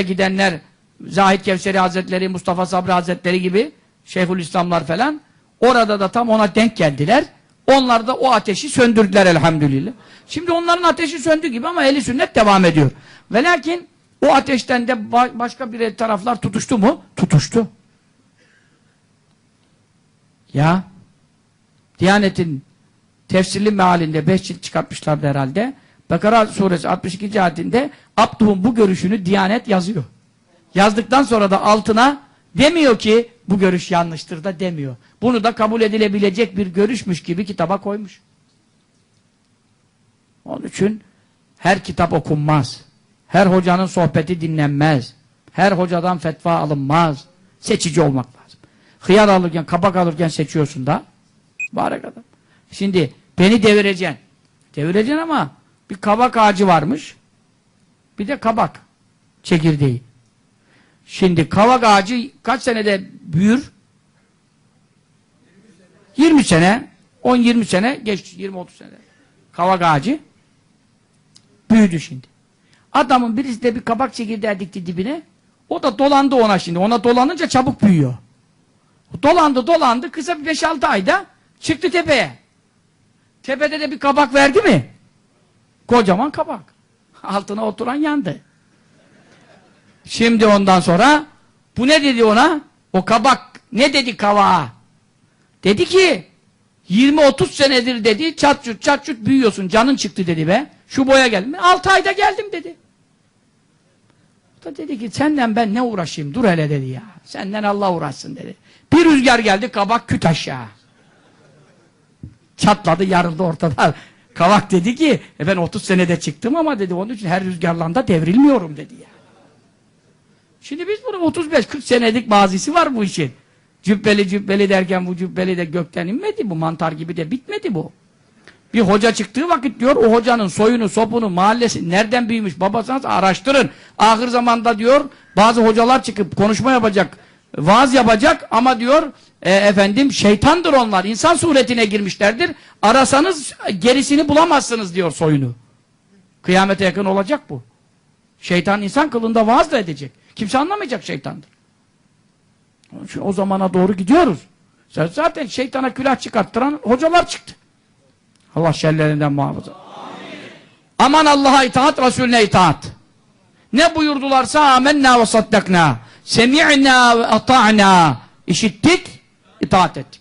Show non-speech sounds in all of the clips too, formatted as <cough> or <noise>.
gidenler Zahid Kevseri Hazretleri, Mustafa Sabri Hazretleri gibi Şeyhülislamlar falan orada da tam ona denk geldiler. Onlar da o ateşi söndürdüler elhamdülillah. Şimdi onların ateşi söndü gibi ama ehli sünnet devam ediyor. Ve lakin o ateşten de ba- başka bir taraflar tutuştu mu? Tutuştu. Ya Diyanet'in tefsirli mealinde 5 cilt çıkartmışlardı herhalde. Bakara suresi 62. ayetinde Abduh'un bu görüşünü Diyanet yazıyor. Yazdıktan sonra da altına demiyor ki bu görüş yanlıştır da demiyor. Bunu da kabul edilebilecek bir görüşmüş gibi kitaba koymuş. Onun için her kitap okunmaz. Her hocanın sohbeti dinlenmez. Her hocadan fetva alınmaz. Seçici olmak lazım. Hıyar alırken, kabak alırken seçiyorsun da. Mübarek adam. Şimdi beni devireceksin. Devireceksin ama bir kabak ağacı varmış. Bir de kabak çekirdeği. Şimdi kavak ağacı kaç senede büyür? 20 sene, 10-20 sene, geç 20-30 senede. Kavak ağacı büyüdü şimdi. Adamın birisi de bir kabak çekirdeği dikti dibine. O da dolandı ona şimdi. Ona dolanınca çabuk büyüyor. Dolandı dolandı kısa bir 5-6 ayda çıktı tepeye. Tepede de bir kabak verdi mi? Kocaman kabak. Altına oturan yandı. Şimdi ondan sonra bu ne dedi ona? O kabak ne dedi kavağa? Dedi ki 20-30 senedir dedi çat çut çat çut büyüyorsun canın çıktı dedi be. Şu boya geldim. 6 ayda geldim dedi. O da dedi ki senden ben ne uğraşayım dur hele dedi ya. Senden Allah uğraşsın dedi. Bir rüzgar geldi kabak küt aşağı. Çatladı yarıldı ortada. Kavak dedi ki e ben 30 senede çıktım ama dedi onun için her rüzgarlanda devrilmiyorum dedi ya. Şimdi biz bunu 35-40 senelik mazisi var bu işin. Cübbeli cübbeli derken bu cübbeli de gökten inmedi bu mantar gibi de bitmedi bu. Bir hoca çıktığı vakit diyor o hocanın soyunu, sopunu, mahallesi nereden büyümüş babasınız araştırın. Ahir zamanda diyor bazı hocalar çıkıp konuşma yapacak, vaaz yapacak ama diyor e, efendim şeytandır onlar. insan suretine girmişlerdir. Arasanız gerisini bulamazsınız diyor soyunu. Kıyamete yakın olacak bu. Şeytan insan kılında vaaz da edecek. Kimse anlamayacak şeytandır. O zamana doğru gidiyoruz. Zaten şeytana külah çıkarttıran hocalar çıktı. Allah şerlerinden muhafaza. Aman Allah'a itaat, Resulüne itaat. Ne buyurdularsa amennâ ve saddaknâ. Semi'nâ ve ata'nâ. İşittik, itaat ettik.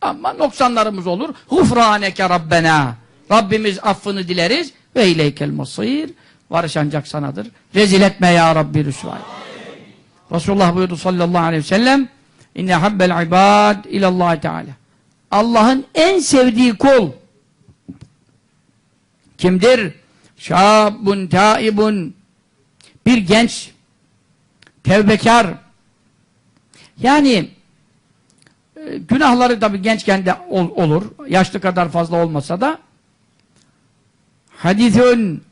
Ama noksanlarımız olur. Hufrâneke Rabbena. Rabbimiz affını dileriz. Ve ileykel masir. Varış ancak sanadır. Rezil etme ya Rabbi rüsvay. Resulullah buyurdu sallallahu aleyhi ve sellem İnne habbel ibad ilallahi teala. Allah'ın en sevdiği kul kimdir? Şabun taibun bir genç tevbekar yani günahları tabi gençken de ol- olur. Yaşlı kadar fazla olmasa da hadithün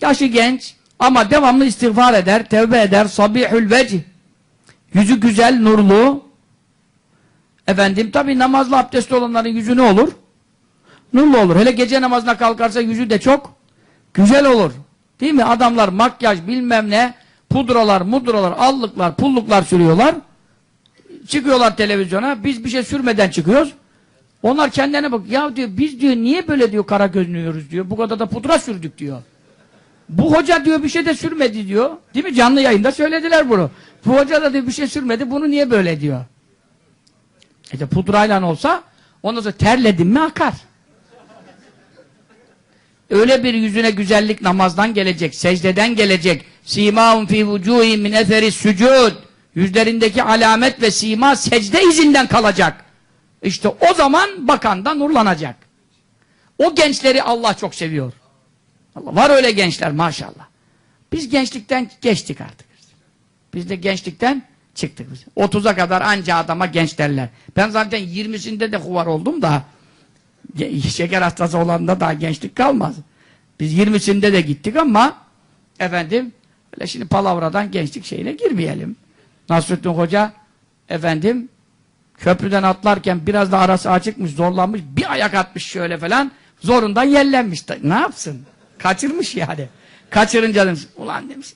yaşı genç ama devamlı istiğfar eder, tevbe eder, sabihül vecih yüzü güzel, nurlu efendim tabi namazlı abdestli olanların yüzü ne olur? Nurlu olur. Hele gece namazına kalkarsa yüzü de çok güzel olur. Değil mi? Adamlar makyaj bilmem ne pudralar, mudralar, allıklar, pulluklar sürüyorlar. Çıkıyorlar televizyona. Biz bir şey sürmeden çıkıyoruz. Onlar kendilerine bak. Ya diyor biz diyor niye böyle diyor kara gözünüyoruz diyor. Bu kadar da pudra sürdük diyor. Bu hoca diyor bir şey de sürmedi diyor. Değil mi? Canlı yayında söylediler bunu. Bu hoca da diyor bir şey sürmedi. Bunu niye böyle diyor. İşte pudrayla olsa ondan sonra terledin mi akar. Öyle bir yüzüne güzellik namazdan gelecek, secdeden gelecek. Simâun fî vücûhî min eferi sücûd. Yüzlerindeki alamet ve sima secde izinden kalacak. İşte o zaman bakan da nurlanacak. O gençleri Allah çok seviyor. Allah, var öyle gençler maşallah. Biz gençlikten geçtik artık. Biz de gençlikten çıktık biz. 30'a kadar anca adama genç derler. Ben zaten 20'sinde de huvar oldum da şeker hastası olanda daha gençlik kalmaz. Biz 20'sinde de gittik ama efendim öyle şimdi palavradan gençlik şeyine girmeyelim. Nasrettin Hoca efendim köprüden atlarken biraz da arası açıkmış, zorlanmış, bir ayak atmış şöyle falan zorundan yellenmiş. Ne yapsın? Kaçırmış yani. Kaçırınca demiş, ulan demiş.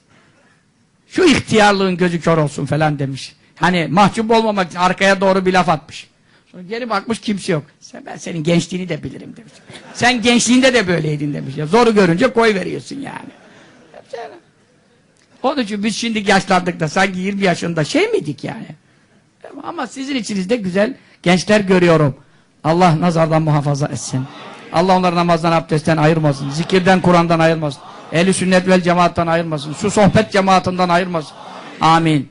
Şu ihtiyarlığın gözü kör olsun falan demiş. Hani mahcup olmamak için arkaya doğru bir laf atmış. Sonra geri bakmış kimse yok. Sen, ben senin gençliğini de bilirim demiş. Sen gençliğinde de böyleydin demiş. Ya, zoru görünce koy veriyorsun yani. Onun için biz şimdi yaşlandık da sanki 20 yaşında şey miydik yani? Ama sizin içinizde güzel gençler görüyorum. Allah nazardan muhafaza etsin. Allah onları namazdan, abdestten ayırmasın. Zikirden, Kur'an'dan ayırmasın. Ehli sünnet vel cemaattan ayırmasın. Şu sohbet cemaatinden ayırmasın. Amin.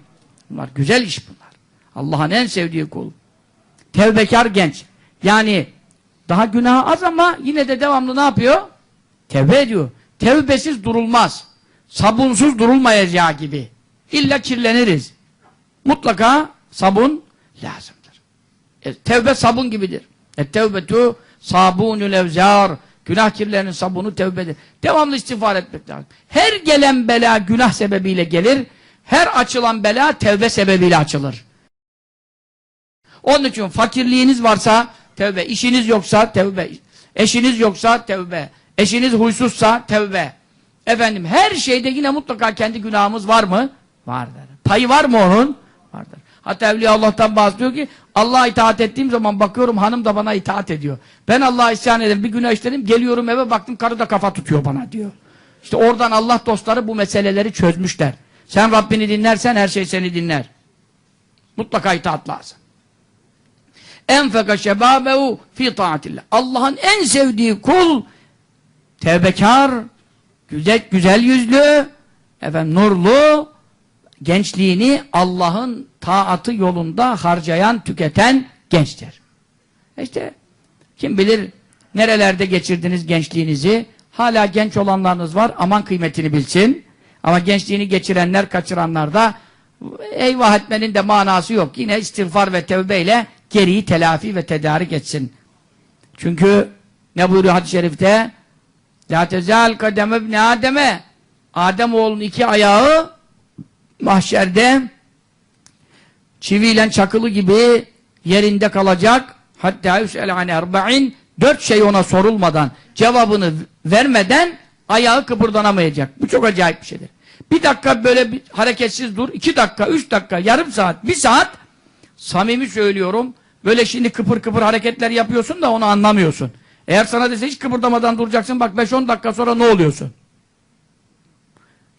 Bunlar güzel iş bunlar. Allah'ın en sevdiği kul. Tevbekar genç. Yani daha günah az ama yine de devamlı ne yapıyor? Tevbe ediyor. Tevbesiz durulmaz. Sabunsuz durulmayacağı gibi. İlla kirleniriz. Mutlaka sabun lazımdır. E, tevbe sabun gibidir. E tevbetu sabunul evzar. Günah kirlerinin sabunu tevbedir. Devamlı istiğfar etmek lazım. Her gelen bela günah sebebiyle gelir. Her açılan bela tevbe sebebiyle açılır. Onun için fakirliğiniz varsa tevbe, işiniz yoksa tevbe, eşiniz yoksa tevbe, eşiniz huysuzsa tevbe. Efendim her şeyde yine mutlaka kendi günahımız var mı? Vardır. Payı var mı onun? Vardır. Hatta Evliya Allah'tan bahsediyor ki Allah'a itaat ettiğim zaman bakıyorum hanım da bana itaat ediyor. Ben Allah'a isyan ederim bir günah işledim geliyorum eve baktım karı da kafa tutuyor bana diyor. İşte oradan Allah dostları bu meseleleri çözmüşler. Sen Rabbini dinlersen her şey seni dinler. Mutlaka itaat lazım. Enfeka şebabehu fi taatillah. Allah'ın en sevdiği kul tevbekar, güzel, güzel yüzlü, efendim nurlu, gençliğini Allah'ın taatı yolunda harcayan, tüketen gençtir. İşte kim bilir nerelerde geçirdiniz gençliğinizi, hala genç olanlarınız var, aman kıymetini bilsin. Ama gençliğini geçirenler, kaçıranlar da eyvah etmenin de manası yok. Yine istiğfar ve tevbeyle geriyi telafi ve tedarik etsin. Çünkü ne buyuruyor hadis-i şerifte? La tezal kademe ibn Adem'e Adem oğlunun iki ayağı mahşerde çiviyle çakılı gibi yerinde kalacak. Hatta yüsel ane erba'in dört şey ona sorulmadan cevabını vermeden ayağı kıpırdanamayacak. Bu çok acayip bir şeydir. Bir dakika böyle bir hareketsiz dur. iki dakika, üç dakika, yarım saat, bir saat samimi söylüyorum. Böyle şimdi kıpır kıpır hareketler yapıyorsun da onu anlamıyorsun. Eğer sana dese hiç kıpırdamadan duracaksın bak 5-10 dakika sonra ne oluyorsun?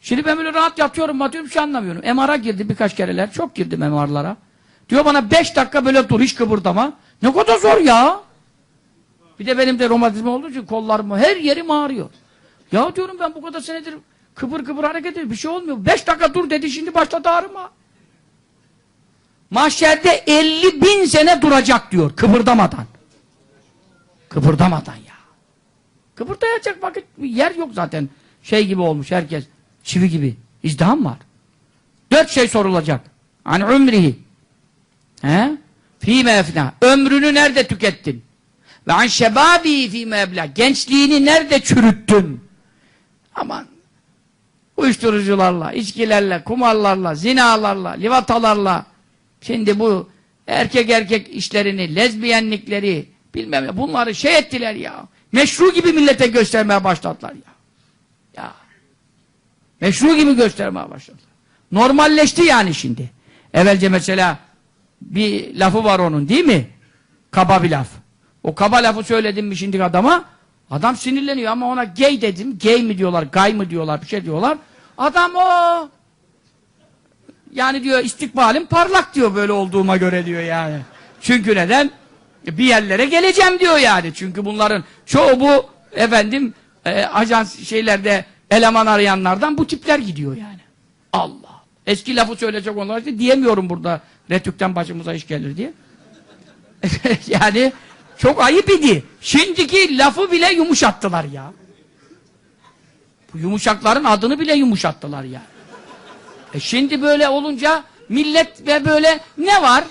Şimdi ben böyle rahat yatıyorum, batıyorum, bir şey anlamıyorum. MR'a girdi birkaç kereler, çok girdim MR'lara. Diyor bana 5 dakika böyle dur, hiç kıpırdama. Ne kadar zor ya! Bir de benim de romatizma olduğu için kollarım, her yerim ağrıyor. Ya diyorum ben bu kadar senedir kıpır kıpır hareket ediyorum, bir şey olmuyor. 5 dakika dur dedi, şimdi başladı ağrıma. Mahşerde 50 bin sene duracak diyor, kıpırdamadan. Kıpırdamadan ya. Kıpırdayacak vakit, yer yok zaten. Şey gibi olmuş herkes. Çivi gibi. İzdiham var. Dört şey sorulacak. An umrihi. He? Fîme efna. Ömrünü nerede tükettin? Ve an şebabi fîme ebla. Gençliğini nerede çürüttün? Aman. Uyuşturucularla, içkilerle, kumarlarla, zinalarla, livatalarla. Şimdi bu erkek erkek işlerini, lezbiyenlikleri, bilmem ne, bunları şey ettiler ya. Meşru gibi millete göstermeye başladılar ya. Ya. Meşru gibi göstermeye başladılar. Normalleşti yani şimdi. Evvelce mesela bir lafı var onun değil mi? Kaba bir laf. O kaba lafı söyledim mi şimdi adama? Adam sinirleniyor ama ona gay dedim. Gay mi diyorlar, gay mı diyorlar, bir şey diyorlar. Adam o yani diyor istikbalim parlak diyor böyle olduğuma göre diyor yani. Çünkü neden? Bir yerlere geleceğim diyor yani. Çünkü bunların çoğu bu efendim e, ajans şeylerde eleman arayanlardan bu tipler gidiyor yani. Allah. Eski lafı söyleyecek onlar işte diyemiyorum burada retükten başımıza iş gelir diye. <laughs> yani çok ayıp idi. Şimdiki lafı bile yumuşattılar ya. Bu yumuşakların adını bile yumuşattılar ya. E şimdi böyle olunca millet ve böyle ne var?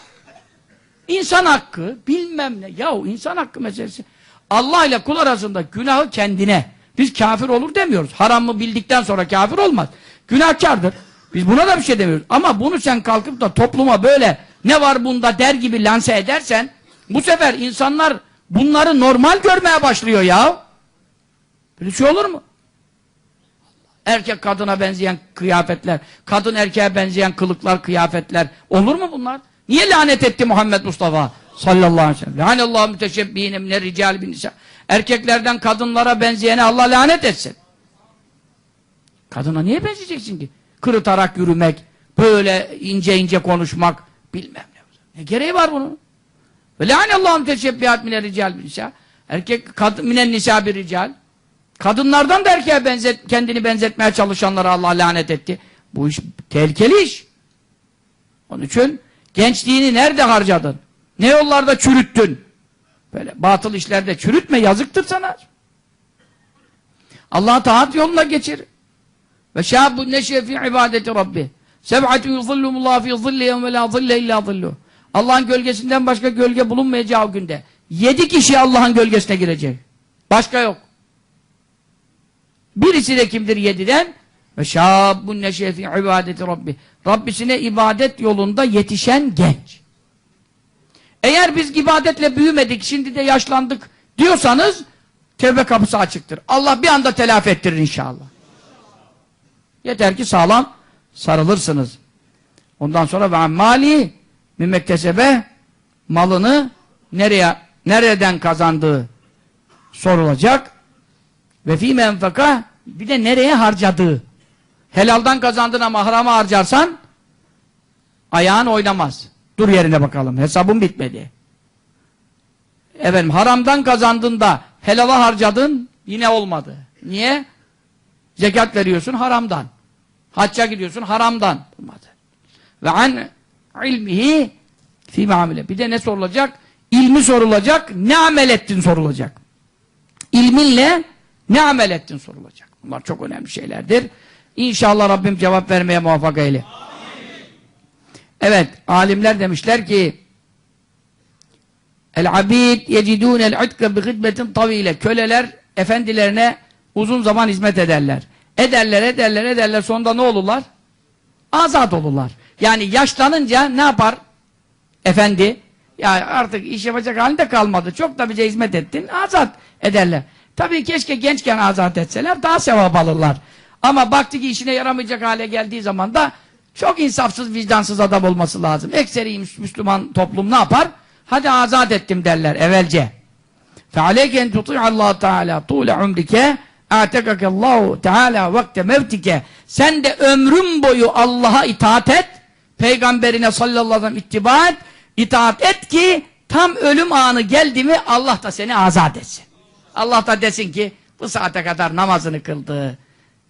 İnsan hakkı, bilmem ne. Yahu insan hakkı meselesi. Allah ile kul arasında günahı kendine. Biz kafir olur demiyoruz. Haramı bildikten sonra kafir olmaz. Günahkardır. Biz buna da bir şey demiyoruz. Ama bunu sen kalkıp da topluma böyle ne var bunda der gibi lanse edersen bu sefer insanlar bunları normal görmeye başlıyor ya. Böyle şey olur mu? Erkek kadına benzeyen kıyafetler, kadın erkeğe benzeyen kılıklar, kıyafetler. Olur mu bunlar? Niye lanet etti Muhammed Mustafa sallallahu aleyhi ve sellem? Lanallahu müteşebbihine mine rical bin nisa. Erkeklerden kadınlara benzeyene Allah lanet etsin. Kadına niye benzeyeceksin ki? Kırıtarak yürümek, böyle ince ince konuşmak, bilmem ne. Ne gereği var bunun? Ve lanallahu müteşebbihat mine rical bin nisa. Erkek kadın minen nisa bir rical. Kadınlardan da erkeğe benzet, kendini benzetmeye çalışanlara Allah lanet etti. Bu iş tehlikeli iş. Onun için gençliğini nerede harcadın? Ne yollarda çürüttün? Böyle batıl işlerde çürütme yazıktır sana. Allah'a taat yoluna geçir. Ve şâbun neşe fi ibadeti rabbi. Seb'atun yuzillumullah fi zilli yevme la zille illa zilluh. Allah'ın gölgesinden başka gölge bulunmayacağı günde. Yedi kişi Allah'ın gölgesine girecek. Başka yok. Birisi de kimdir yediden? Ve fi ibadeti rabbi. Rabbisine ibadet yolunda yetişen genç. Eğer biz ibadetle büyümedik, şimdi de yaşlandık diyorsanız tevbe kapısı açıktır. Allah bir anda telafi ettirir inşallah. Yeter ki sağlam sarılırsınız. Ondan sonra ve mali mümektesebe malını nereye nereden kazandığı sorulacak. Ve fi menfaka bir de nereye harcadığı. Helaldan kazandın ama harama harcarsan ayağın oynamaz. Dur yerine bakalım. Hesabın bitmedi. Efendim haramdan kazandın da helala harcadın yine olmadı. Niye? Zekat veriyorsun haramdan. Hacca gidiyorsun haramdan. Olmadı. Ve an ilmihi fi muamele. Bir de ne sorulacak? İlmi sorulacak. Ne amel ettin sorulacak. İlminle ne amel ettin sorulacak. Bunlar çok önemli şeylerdir. İnşallah Rabbim cevap vermeye muvaffak eyle. Evet, alimler demişler ki El-abid yecidûne el-udke bi hidmetin tavile. Köleler efendilerine uzun zaman hizmet ederler. Ederler, ederler, ederler. Sonunda ne olurlar? Azat olurlar. Yani yaşlanınca ne yapar? Efendi, ya artık iş yapacak halinde kalmadı. Çok da bize hizmet ettin, azat ederler. Tabii keşke gençken azat etseler, daha sevap alırlar. Ama baktı ki işine yaramayacak hale geldiği zaman da çok insafsız, vicdansız adam olması lazım. Ekseri Müslüman toplum ne yapar? Hadi azat ettim derler evvelce. فَعَلَيْكَ اَنْ تُطِعَ اللّٰهُ تَعَالَى طُولَ عُمْرِكَ اَعْتَكَكَ اللّٰهُ تَعَالَى vakte mevtike Sen de ömrün boyu Allah'a itaat et. Peygamberine sallallahu aleyhi ve sellem ittiba et. İtaat et ki tam ölüm anı geldi mi Allah da seni azat etsin. Allah da desin ki bu saate kadar namazını kıldı.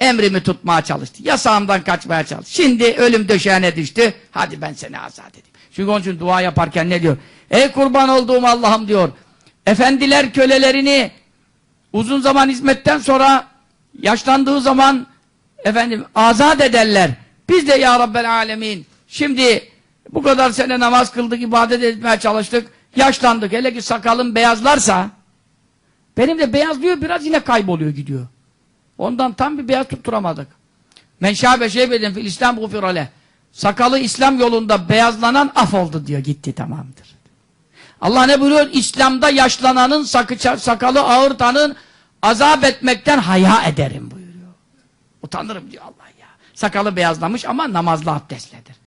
Emrimi tutmaya çalıştı. Yasağımdan kaçmaya çalıştı. Şimdi ölüm döşeğine düştü. Hadi ben seni azat edeyim. Çünkü onun için dua yaparken ne diyor? Ey kurban olduğum Allah'ım diyor. Efendiler kölelerini uzun zaman hizmetten sonra yaşlandığı zaman efendim azat ederler. Biz de ya Rabbel Alemin şimdi bu kadar sene namaz kıldık, ibadet etmeye çalıştık, yaşlandık. Hele ki sakalım beyazlarsa benim de beyazlıyor biraz yine kayboluyor gidiyor. Ondan tam bir beyaz tutturamadık. Men şâbe şeybeden fil İslam gufirale. Sakalı İslam yolunda beyazlanan af oldu diyor. Gitti tamamdır. Allah ne buyuruyor? İslam'da yaşlananın, sakı, sakalı ağırtanın azap etmekten haya ederim buyuruyor. Utanırım diyor Allah ya. Sakalı beyazlamış ama namazlı abdestledir.